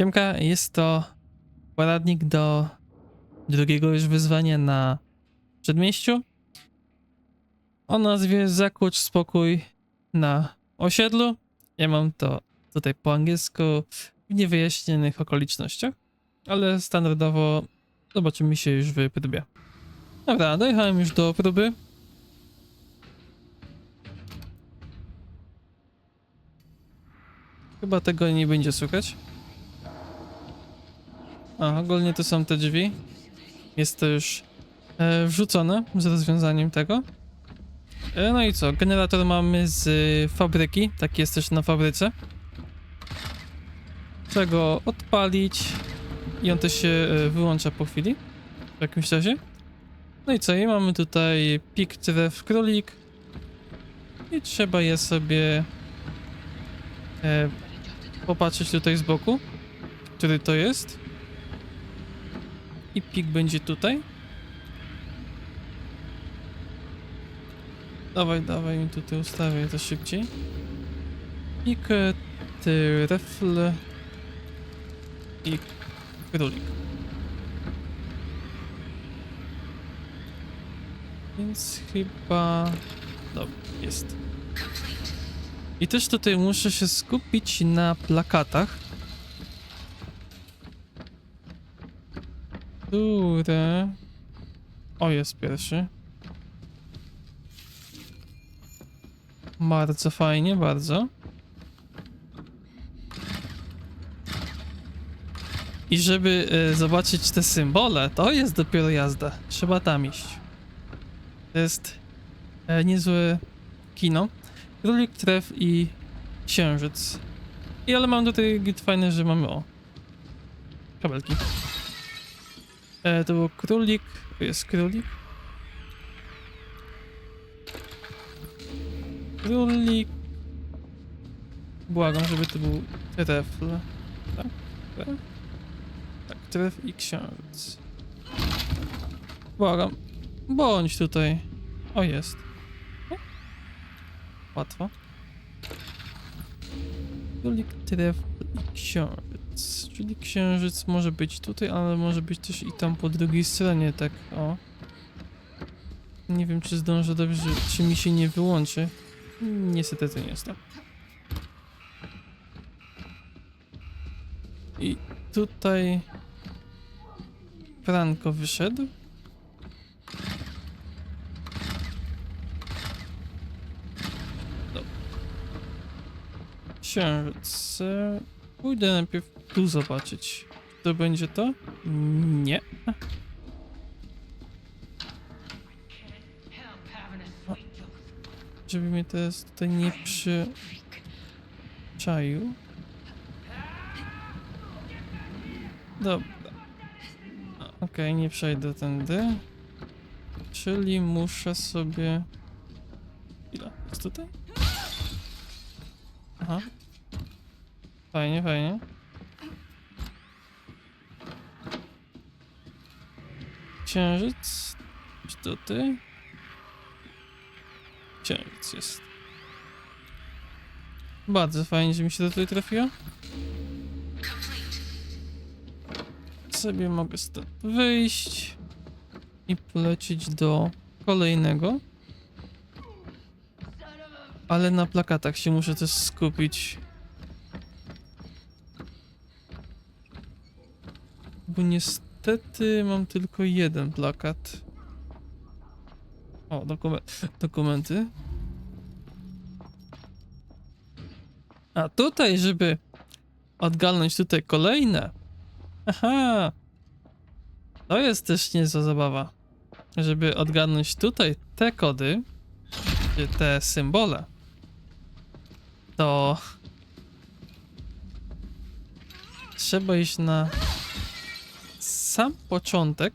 Siemka, jest to poradnik do drugiego już wyzwania na przedmieściu o nazwie Zakłócz spokój na osiedlu. Ja mam to tutaj po angielsku w niewyjaśnionych okolicznościach, ale standardowo zobaczymy się już w próbie. Dobra, dojechałem już do próby. Chyba tego nie będzie słychać. A, ogólnie to są te drzwi. Jest to już e, wrzucone z rozwiązaniem tego. E, no i co? Generator mamy z e, fabryki. Taki jest też na fabryce. Trzeba go odpalić. I on też się e, wyłącza po chwili. W jakimś razie. No i co? I mamy tutaj pik w królik. I trzeba je sobie e, popatrzeć tutaj z boku, który to jest. I pik będzie tutaj. Dawaj, dawaj mi tutaj ustawię to szybciej. Pik, e, ty, refl i królik. Więc chyba... Dobra, jest. I też tutaj muszę się skupić na plakatach. Które... O, jest pierwszy. Bardzo fajnie, bardzo. I żeby e, zobaczyć te symbole, to jest dopiero jazda. Trzeba tam iść. To jest e, niezłe kino. Królik, tref i księżyc. I ale mam tutaj git fajne, że mamy o. Kabelki. E, to był królik. To jest królik. Królik. Błagam, żeby to był trefl. Tak? Tak, tref i księżyc. Błagam. Bądź tutaj. O, jest. Łatwo. Królik, tref i księżyc. Czyli księżyc może być tutaj, ale może być też i tam po drugiej stronie, tak o. Nie wiem, czy zdążę dobrze, czy mi się nie wyłączy. Niestety to nie jestem. I tutaj Franko wyszedł. Księżyc. Pójdę najpierw tu zobaczyć. To będzie to? Nie. Żeby mnie teraz tutaj nie przyczaił. Dobra. Okej, nie przejdę tędy. Czyli muszę sobie... Ile? Jest tutaj? Aha. Fajnie, fajnie. Księżyc. Czy to ty? Księżyc jest. Bardzo fajnie, że mi się to tutaj trafiło. Sobie mogę stąd wyjść i polecieć do kolejnego. Ale na plakatach się muszę też skupić. Bo niestety mam tylko jeden plakat. O, dokument, dokumenty. A tutaj, żeby odgalnąć tutaj kolejne. Aha. To jest też niezła zabawa. Żeby odgadnąć tutaj te kody, czy te symbole, to trzeba iść na sam początek,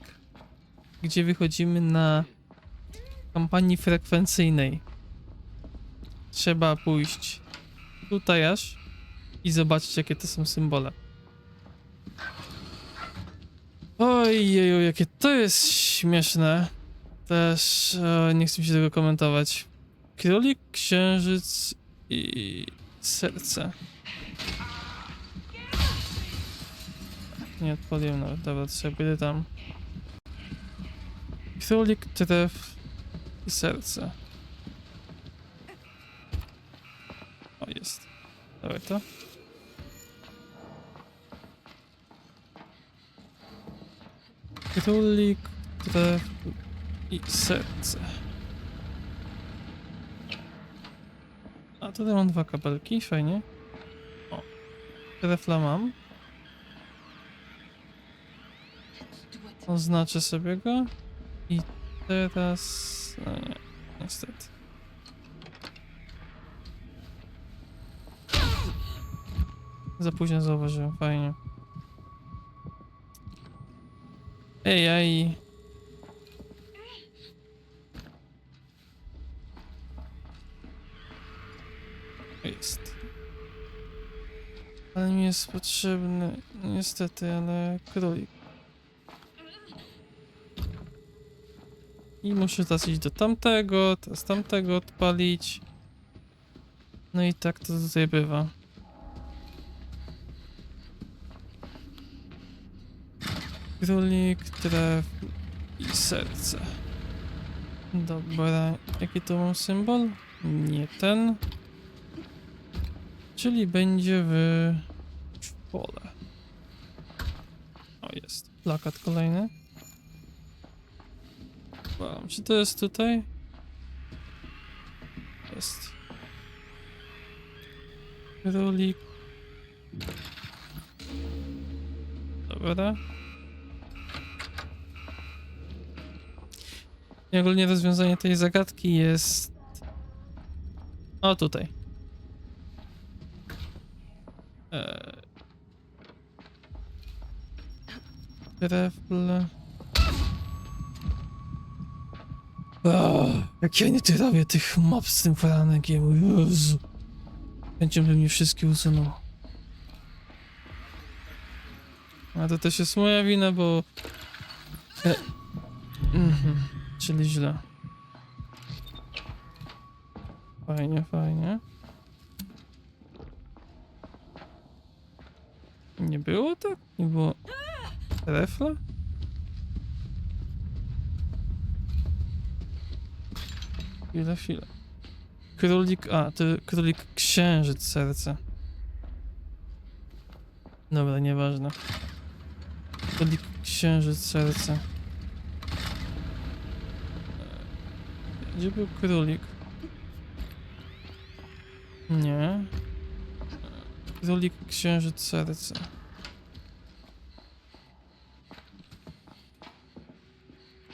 gdzie wychodzimy na kampanii frekwencyjnej. Trzeba pójść tutaj aż i zobaczyć, jakie to są symbole. Ojeju, jakie to jest śmieszne. Też e, nie chcę się tego komentować. Królik, księżyc i serce. Nie odpaliłem nawet, dobra, sobie pójdę tam. Królik, tref i serce. O, jest. Dawaj to. Królik, tref i serce. A tutaj mam dwa kabelki, fajnie. O, trefla mam. Oznaczę sobie go. I teraz... No nie, niestety. Za późno zauważyłem, fajnie. Ej, aj. Jest. Ale mi jest potrzebny, niestety, ale królik. I muszę teraz iść do tamtego, teraz tamtego odpalić. No i tak to tutaj bywa. Królik, tref i serce. Dobra, jaki to mam symbol? Nie ten. Czyli będzie w pole. O, jest. Plakat kolejny. Wow, to jest tutaj? Jest. Królik. Dobra. I ogólnie rozwiązanie tej zagadki jest... O, tutaj. Eee... Trefl... O, jak ja nie ty robię tych map z tym faranegiem, Jezu. Chęcią by mnie wszystkie usunął. A to też jest moja wina, bo... E... Mhm, czyli źle. Fajnie, fajnie. Nie było tak? Nie było... Refla? Chwila, chwila. Królik, a, to królik księżyc serce. Dobra, nieważne. Królik księżyc serce. Gdzie był królik? Nie. Królik księżyc serce.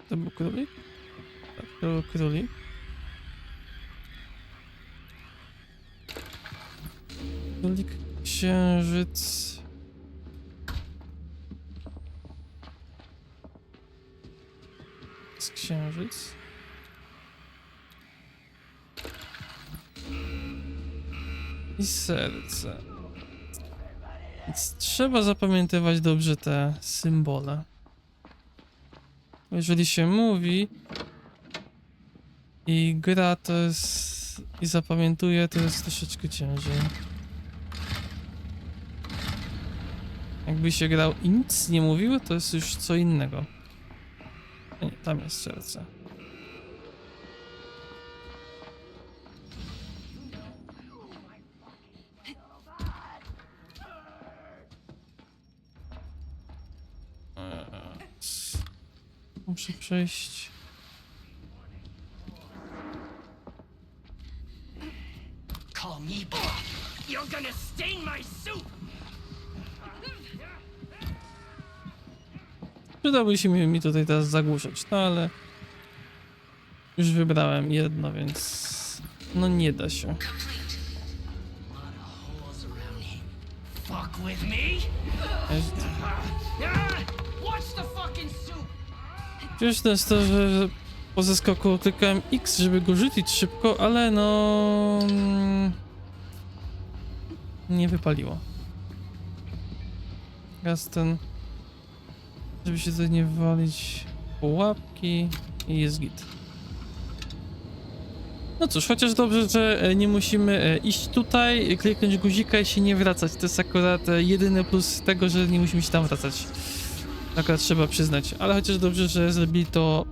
To był królik? Tak, to był królik. Królik księżyc. Z księżyc. I serce. Więc trzeba zapamiętywać dobrze te symbole. Bo Jeżeli się mówi i gra to jest i zapamiętuje, to jest troszeczkę ciężej. Jakby się grał i nic nie mówił, to jest już co innego. Nie, tam jest serce. Eee, Muszę przejść. Call me boy. You're gonna stain my soup! Przydałby się mi, mi tutaj teraz zagłuszać, no ale już wybrałem jedno, więc no nie da się. Wiesz, to jest to, że po zeskoku klikałem X, żeby go rzucić szybko, ale no... mm, Nie wypaliło. Teraz ten... Żeby się tutaj nie wywalić po łapki i jest git. No cóż, chociaż dobrze, że e, nie musimy e, iść tutaj, kliknąć guzika i się nie wracać. To jest akurat e, jedyny plus tego, że nie musimy się tam wracać. Akurat trzeba przyznać. Ale chociaż dobrze, że zrobili to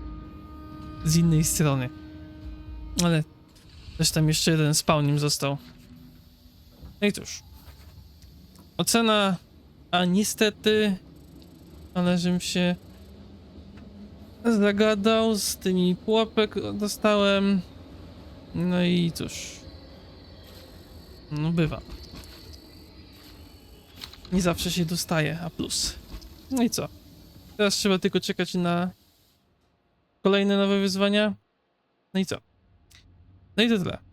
z innej strony. Ale też tam jeszcze jeden spawnim został. No i cóż. Ocena, a niestety, ale żebym się zagadał, z tymi pułapek dostałem. No i cóż. No bywa. Nie zawsze się dostaje, a plus. No i co? Teraz trzeba tylko czekać na kolejne nowe wyzwania. No i co? No i to tyle.